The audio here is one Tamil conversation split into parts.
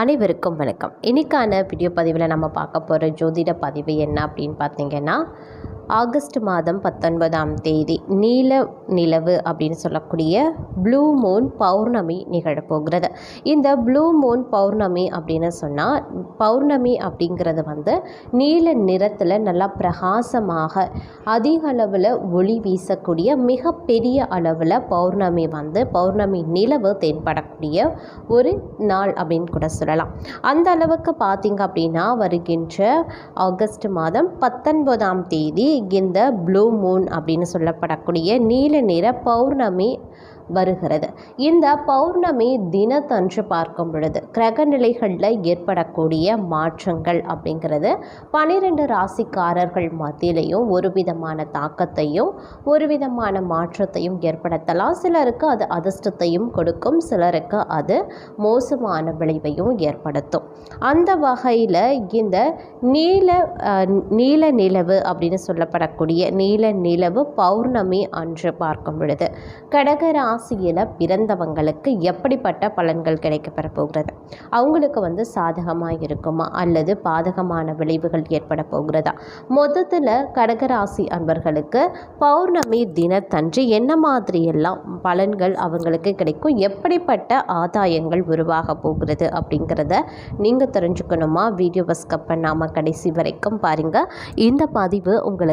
அனைவருக்கும் வணக்கம். இன்னைக்கான வீடியோ பதிவில் நம்ம பார்க்க போகிற ஜோதிட பதிவு என்ன அப்படின்னு பார்த்தீங்கன்னா ஆகஸ்ட் மாதம் பத்தொன்பதாம் தேதி நீல நிலவு அப்படின்னு சொல்லக்கூடிய ப்ளூ மூன் பௌர்ணமி நிகழப்போகிறது. இந்த ப்ளூ மூன் பௌர்ணமி அப்படின்னு சொன்னால் பௌர்ணமி அப்படிங்கிறது வந்து நீல நிறத்தில் நல்லா பிரகாசமாக அதிக அளவில் ஒளி வீசக்கூடிய மிகப்பெரிய அளவில் பௌர்ணமி வந்து பௌர்ணமி நிலவு தென்படக்கூடிய ஒரு நாள் அப்படின்னு கூட சொல்லலாம். அந்த அளவுக்கு பார்த்திங்க அப்படின்னா வருகின்ற ஆகஸ்ட் மாதம் பத்தொன்பதாம் தேதி இந்த ப்ளூ மூன் அப்படின்னு சொல்லப்படக்கூடிய நீல நிற பௌர்ணமி வருகிறது. இந்த பௌர்ணமி தினத்தன்று பார்க்கும் பொழுது கிரக நிலைகளில் ஏற்படக்கூடிய மாற்றங்கள் அப்படிங்கிறது பனிரெண்டு ராசிக்காரர்கள் மத்தியிலையும் ஒரு விதமான தாக்கத்தையும் ஒரு விதமான மாற்றத்தையும் ஏற்படுத்தலாம். சிலருக்கு அது அதிர்ஷ்டத்தையும் கொடுக்கும் சிலருக்கு அது மோசமான விளைவையும் ஏற்படுத்தும். அந்த வகையில் இந்த நீல நீல நிலவு அப்படின்னு சொல்ல சொல்லப்படக்கூடிய நீல நிலவு பௌர்ணமி அன்று பார்க்கும் பொழுது கடக ராசியில் பிறந்தவங்களுக்கு எப்படிப்பட்ட பலன்கள் கிடைக்கப்பெற போகிறது? அவங்களுக்கு வந்து சாதகமாக இருக்குமா? அல்லது பாதகமான விளைவுகள் ஏற்பட போகிறதா? மொத்தத்தில் கடகராசி அன்பர்களுக்கு பௌர்ணமி தினத்தன்று என்ன மாதிரியெல்லாம் பலன்கள் அவங்களுக்கு கிடைக்கும்? எப்படிப்பட்ட ஆதாயங்கள் உருவாக போகிறது? அப்படிங்கிறத நீங்கள் தெரிஞ்சுக்கணுமா? வீடியோவை ஸ்கப் பண்ணாமல் கடைசி வரைக்கும் பாருங்கள் இந்த பதிவு உங்களுக்கு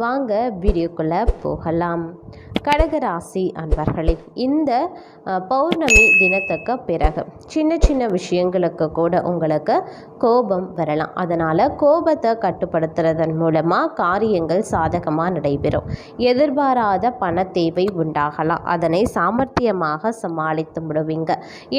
வாங்க வீடியோக்குள்ளே போகலாம். கடகராசி அன்பர்களே இந்த பௌர்ணமி தினத்துக்கு பிறகு சின்ன சின்ன விஷயங்களுக்கு கூட உங்களுக்கு கோபம் வரலாம். அதனால் கோபத்தை கட்டுப்படுத்துறதன் மூலமாக காரியங்கள் சாதகமாக நடைபெறும். எதிர்பாராத பண தேவை உண்டாகலாம். அதனை சாமர்த்தியமாக சமாளித்து விடுவீங்க.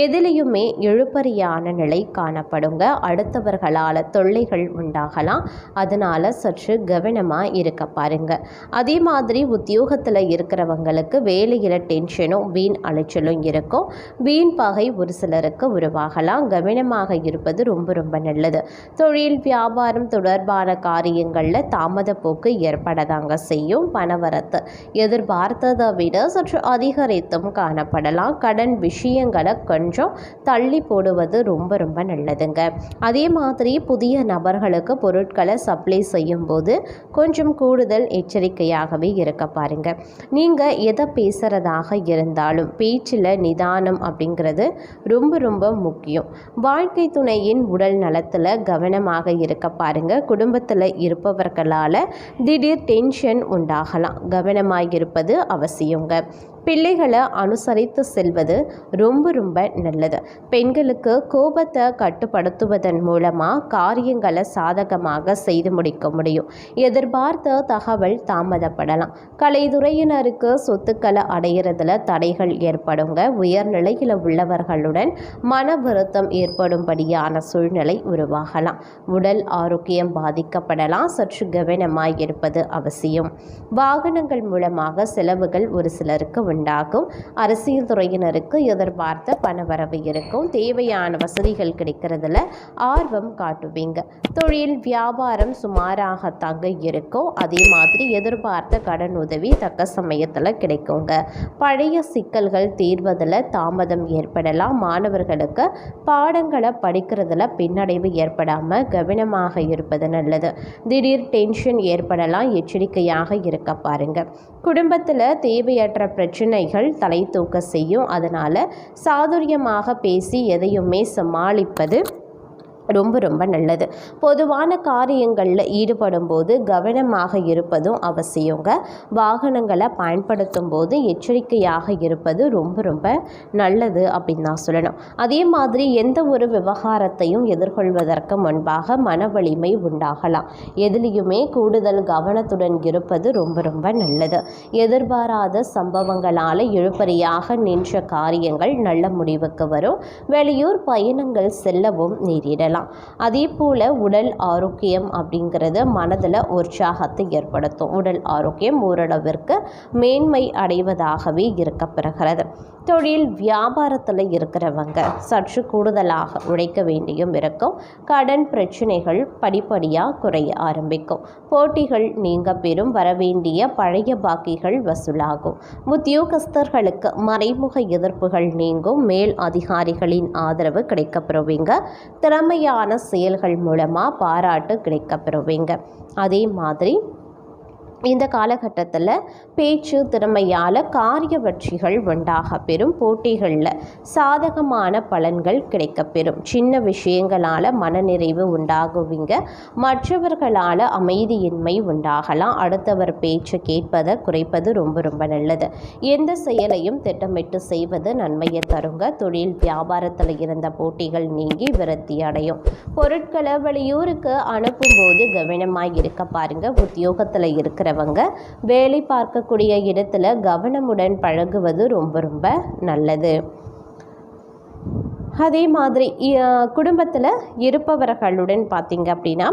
எதிலையுமே எழுப்பறியான நிலை காணப்படுங்க. அடுத்தவர்களால் தொல்லைகள் உண்டாகலாம். அதனால் சற்று கவனமாக இருக்கப்பா பாருங்கள் அதே மாதிரி உத்தியோகத்தில் இருக்கிறவங்களுக்கு வேலையில் டென்ஷனும் வீண் அலைச்சலும் இருக்கும். வீண் பகை ஒரு சிலருக்கு உருவாகலாம். கவனமாக இருப்பது ரொம்ப ரொம்ப நல்லது. தொழில் வியாபாரம் தொடர்பான காரியங்களில் தாமத போக்கு ஏற்படதாங்க செய்யும். பணவரத்து எதிர்பார்த்ததை விட சற்று அதிகரித்தும் காணப்படலாம். கடன் விஷயங்களை கொஞ்சம் தள்ளி போடுவது ரொம்ப ரொம்ப நல்லதுங்க. அதே மாதிரி புதிய நபர்களுக்கு பொருட்களை சப்ளை செய்யும்போது கொஞ்சம் கூடுதல் எச்சரிக்கையாகவே இருக்க பாருங்க. நீங்கள் எதை பேசுகிறதாக இருந்தாலும் பேச்சில் நிதானம் அப்படிங்கிறது ரொம்ப ரொம்ப முக்கியம். வாழ்க்கை துணையின் உடல் நலத்தில் கவனமாக இருக்க பாருங்க. குடும்பத்தில் இருப்பவர்களால் திடீர் டென்ஷன் உண்டாகலாம். கவனமாக இருப்பது அவசியங்க. பிள்ளைகளை அனுசரித்து செல்வது ரொம்ப ரொம்ப நல்லது. பெண்களுக்கு கோபத்தை கட்டுப்படுத்துவதன் மூலமாக காரியங்களை சாதகமாக செய்து முடிக்க முடியும். எதிர்பார்த்த தகவல் தாமதப்படலாம். கலைத்துறையினருக்கு சொத்துக்களை அடையிறதுல தடைகள் ஏற்படுங்க. உயர்நிலையில் உள்ளவர்களுடன் மன வருத்தம் ஏற்படும்படியான சூழ்நிலை உருவாகலாம். உடல் ஆரோக்கியம் பாதிக்கப்படலாம். சற்று கவனமாக இருப்பது அவசியம். வாகனங்கள் மூலமாக செலவுகள் ஒரு சிலருக்கு உண்டாகும். அரசியல் துறையினருக்கு எதிர்பார்த்த பணவரவு இருக்கும். தேவையான வசதிகள் கிடைக்கிறதுல ஆர்வம் காட்டுவீங்க. தொழில் வியாபாரம் சுமாராக தாங்க இருக்கும். அதே மாதிரி எதிர்பார்த்த கடன் உதவி தக்க சமயத்தில் கிடைக்குங்க. பழைய சிக்கல்கள் தீர்வதில் தாமதம் ஏற்படலாம். மாணவர்களுக்கு பாடங்களை படிக்கிறதுல பின்னடைவு ஏற்படாமல் கவனமாக இருப்பது நல்லது. திடீர் டென்ஷன் ஏற்படலாம். எச்சரிக்கையாக இருக்க பாருங்க. குடும்பத்தில் தேவையற்ற பிரச்சனை பிரச்சனைகள் தலை தூக்க செய்யும். அதனால் சாதுரியமாக பேசி எதையுமே சமாளிப்பது ரொம்ப ரொம்ப நல்லது. பொதுவான காரியங்களில் ஈடுபடும் போது கவனமாக இருப்பதும் அவசியங்க. வாகனங்களை பயன்படுத்தும் போது எச்சரிக்கையாக இருப்பது ரொம்ப ரொம்ப நல்லது அப்படின்னு நான் சொல்லணும். அதே மாதிரி எந்த ஒரு விவகாரத்தையும் எதிர்கொள்வதற்கு முன்பாக மன வலிமை உண்டாகலாம். எதுலேயுமே கூடுதல் கவனத்துடன் இருப்பது ரொம்ப ரொம்ப நல்லது. எதிர்பாராத சம்பவங்களால் இழுபறியாக நின்ற காரியங்கள் நல்ல முடிவுக்கு வரும். வெளியூர் பயணங்கள் செல்லவும் நேரிடலாம். சொல்லலாம் அதே போல் உடல் ஆரோக்கியம் அப்படிங்கிறது மனதில் உற்சாகத்தை ஏற்படுத்தும். உடல் ஆரோக்கியம் ஓரளவிற்கு மேன்மை அடைவதாகவே இருக்கப்பெறுகிறது. தொழில் வியாபாரத்தில் இருக்கிறவங்க சற்று கூடுதலாக உழைக்க வேண்டியும் இருக்கும். கடன் பிரச்சனைகள் படிப்படியாக குறைய ஆரம்பிக்கும். போட்டிகள் நீங்க பெறும் வரவேண்டிய பழைய பாக்கிகள் வசூலாகும். உத்தியோகஸ்தர்களுக்கு மறைமுக எதிர்ப்புகள் நீங்கும். மேல் அதிகாரிகளின் ஆதரவு கிடைக்கப்பெறுவீங்க. திறமையான செயல்கள் மூலமாக பாராட்டு கிடைக்கப்பெறுவீங்க. அதே மாதிரி இந்த காலகட்டத்தில் பேச்சு திறமையால் காரிய உண்டாக பெறும் போட்டிகளில் சாதகமான பலன்கள் கிடைக்கப்பெறும். சின்ன விஷயங்களால் மனநிறைவு உண்டாகுவீங்க. மற்றவர்களால் அமைதியின்மை உண்டாகலாம். அடுத்தவர் பேச்சு கேட்பதை குறைப்பது ரொம்ப ரொம்ப நல்லது. எந்த செயலையும் திட்டமிட்டு செய்வது நன்மையை தருங்க. தொழில் வியாபாரத்தில் இருந்த போட்டிகள் நீங்கி விரத்தி அடையும். பொருட்களை வெளியூருக்கு அனுப்பும்போது கவனமாக இருக்க பாருங்கள் உத்தியோகத்தில் இருக்கிற இருக்கிறவங்க வேலை பார்க்கக்கூடிய இடத்துல கவனமுடன் பழகுவது ரொம்ப ரொம்ப நல்லது. அதே மாதிரி குடும்பத்தில் இருப்பவர்களுடன் பார்த்தீங்க அப்படின்னா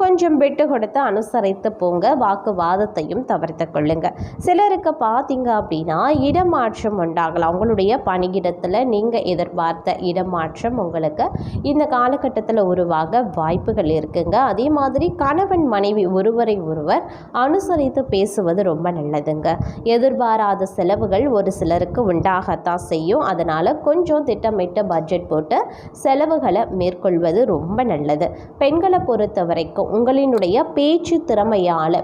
கொஞ்சம் விட்டு கொடுத்து அனுசரித்து போங்க வாக்குவாதத்தையும் தவிர்த்து கொள்ளுங்க. சிலருக்கு பார்த்தீங்க அப்படின்னா இடமாற்றம் உண்டாகலாம். உங்களுடைய பணியிடத்தில் நீங்கள் எதிர்பார்த்த இடமாற்றம் உங்களுக்கு இந்த காலகட்டத்தில் உருவாக வாய்ப்புகள் இருக்குங்க. அதே மாதிரி கணவன் மனைவி ஒருவரை ஒருவர் அனுசரித்து பேசுவது ரொம்ப நல்லதுங்க. எதிர்பாராத செலவுகள் ஒரு சிலருக்கு உண்டாகத்தான் செய்யும். அதனால் கொஞ்சம் திட்டமிட்ட பட்ஜெட் போட்டு செலவுகளை மேற்கொள்வது ரொம்ப நல்லது. பெண்களை பொறுத்த வரைக்கும் உங்களினுடைய பேச்சு திறமையால்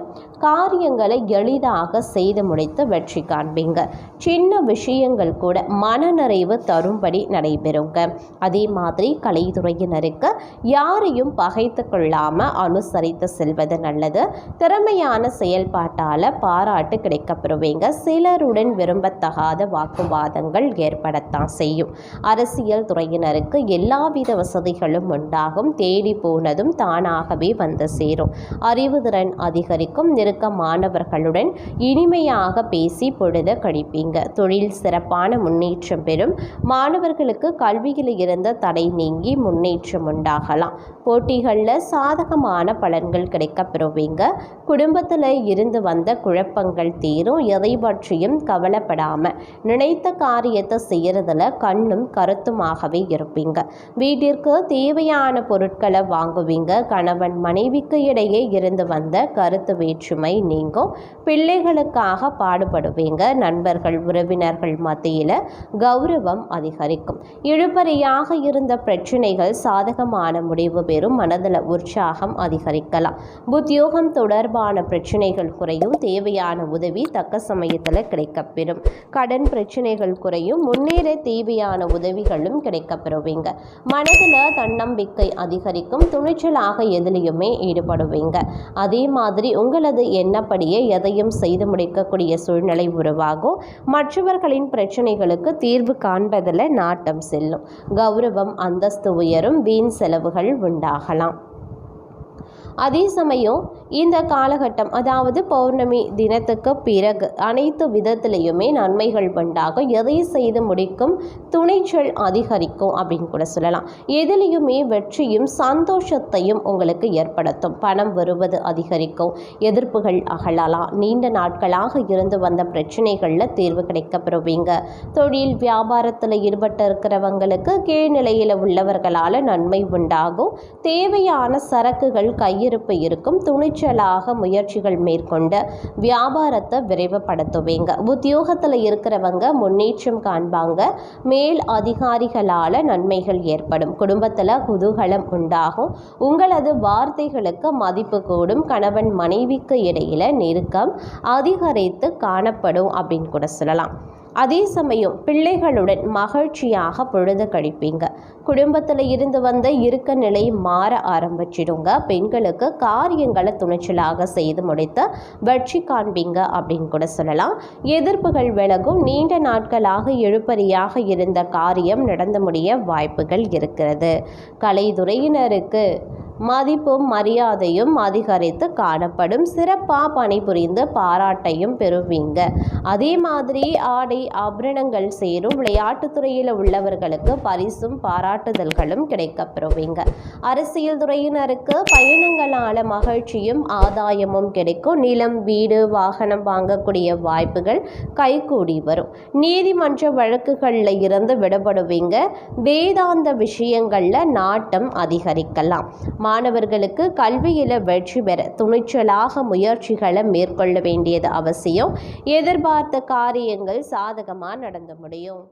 காரியங்களை எளிதாக செய்து முடித்து வெற்றி காண்பீங்க. சின்ன விஷயங்கள் கூட மனநிறைவு தரும்படி நடைபெறுங்க. அதே மாதிரி கலைத்துறையினருக்கு யாரையும் பகைத்து கொள்ளாமல் அனுசரித்து செல்வது நல்லது. திறமையான செயல்பாட்டால் பாராட்டு கிடைக்கப்பெறுவீங்க. சிலருடன் விரும்பத்தகாத வாக்குவாதங்கள் ஏற்படத்தான் செய்யும். அரசியல் துறையினருக்கு எல்லாவித வசதிகளும் உண்டாகும். தேடி போனதும் தானாகவே வந்து சேரும். அறிவுதிறன் அதிகரிக்கும். வந்திருக்க மாணவர்களுடன் இனிமையாக பேசி பொழுத கழிப்பீங்க. தொழில் சிறப்பான முன்னேற்றம் பெறும். மாணவர்களுக்கு கல்வியில் இருந்த தடை நீங்கி முன்னேற்றம் உண்டாகலாம். போட்டிகளில் சாதகமான பலன்கள் கிடைக்க பெறுவீங்க குடும்பத்தில் இருந்து வந்த குழப்பங்கள் தீரும். எதை பற்றியும் கவலைப்படாமல் நினைத்த காரியத்தை செய்கிறதுல கண்ணும் கருத்துமாகவே இருப்பீங்க. வீட்டிற்கு தேவையான பொருட்களை வாங்குவீங்க. கணவன் மனைவிக்கு இடையே இருந்து வந்த கருத்து வேற்றுமை நீங்கும். பிள்ளைகளுக்காக பாடுபடுவீங்க. நண்பர்கள் உறவினர்கள் மத்தியில் கௌரவம் அதிகரிக்கும். இழுபறியாக இருந்த பிரச்சனைகள் சாதகமான முடிவு பெறும். மனதில் உற்சாகம் அதிகரிக்கலாம். உத்தியோகம் தொடர்பான பிரச்சனைகள் குறையும். தேவையான உதவி தக்க சமயத்தில் கிடைக்கப்பெறும். கடன் பிரச்சனைகள் குறையும். முன்னேற தேவையான உதவிகளும் கிடைக்கப்பெறுவீங்க. மனதில் தன்னம்பிக்கை அதிகரிக்கும். துணிச்சலாக எதிலையுமே ஈடுபடுவீங்க. அதே மாதிரி உங்களது எண்ணப்படியே எதையும் செய்து முடிக்கக்கூடிய சூழ்நிலை உருவாகும். மற்றவர்களின் பிரச்சனைகளுக்கு தீர்வு காண்பதில் நாட்டம் செல்லும். கௌரவம் அந்தஸ்து உயரும் வீண் செலவுகள் உண்டாகலாம். அதே சமயம் இந்த காலகட்டம் அதாவது பௌர்ணமி தினத்துக்கு பிறகு அனைத்து விதத்திலையுமே நன்மைகள் உண்டாகும் எதை செய்து முடிக்கும்? துணைச்சல் அதிகரிக்கும் அப்படின்னு கூட சொல்லலாம். எதிலையுமே வெற்றியும் சந்தோஷத்தையும் உங்களுக்கு ஏற்படுத்தும். பணம் வருவது அதிகரிக்கும். எதிர்ப்புகள் அகலலாம். நீண்ட நாட்களாக இருந்து வந்த பிரச்சனைகளில் தீர்வு கிடைக்கப்பெறுவீங்க. தொழில் வியாபாரத்தில் ஈடுபட்டு இருக்கிறவங்களுக்கு கீழ்நிலையில் உள்ளவர்களால் நன்மை உண்டாகும். தேவையான சரக்குகள் கையிருப்பு இருக்கும். துணிச்சலாக முயற்சிகள் மேற்கொண்டு வியாபாரத்தை விரைவுபடுத்துவீங்க. உத்தியோகத்தில் இருக்கிறவங்க முன்னேற்றம் காண்பாங்க. மேல் அதிகாரிகளால் நன்மைகள் ஏற்படும். குடும்பத்தில் குதூகலம் உண்டாகும். உங்களது வார்த்தைகளுக்கு மதிப்பு கூடும். கணவன் மனைவிக்கு இடையில நெருக்கம் அதிகரித்து காணப்படும் அப்படின்னு கூட சொல்லலாம். அதே சமயம் பிள்ளைகளுடன் மகிழ்ச்சியாக பொழுது கழிப்பீங்க. குடும்பத்தில் இருந்து வந்த இருக்க நிலை மாற ஆரம்பிச்சிடுங்க. பெண்களுக்கு காரியங்களை துணிச்சலாக செய்து முடித்து வெற்றி காண்பீங்க அப்படின்னு கூட சொல்லலாம். எதிர்ப்புகள் விலகும். நீண்ட நாட்களாக எழுப்பறியாக இருந்த காரியம் நடந்து முடிய வாய்ப்புகள் இருக்கிறது. கலைத்துறையினருக்கு மதிப்பும் மரியாதையும் அதிகரித்து காணப்படும் சிறப்பாக பணிபுரிந்து பாராட்டையும் பெறுவீங்க. அதே மாதிரி ஆடை ஆபரணங்கள் சேரும் விளையாட்டுத் துறையில் உள்ளவர்களுக்கு பரிசும் பாராட்டுதல்களும் கிடைக்கப் பெறுவீங்க. அரசியல் துறையினருக்கு பயணங்களால் மகிழ்ச்சியும் ஆதாயமும் கிடைக்கும். நிலம் வீடு வாகனம் வாங்கக்கூடிய வாய்ப்புகள் கைகூடி வரும். நீதிமன்ற வழக்குகளில் இருந்து விடுபடுவீங்க. வேதாந்த விஷயங்களில் நாட்டம் அதிகரிக்கலாம். மாணவர்களுக்கு கல்வியில் வெற்றி பெற துணிச்சலாக முயற்சிகளை மேற்கொள்ள வேண்டியது அவசியம். எதிர்பார்த்த காரியங்கள் சாதகமாக நடந்து முடியும்.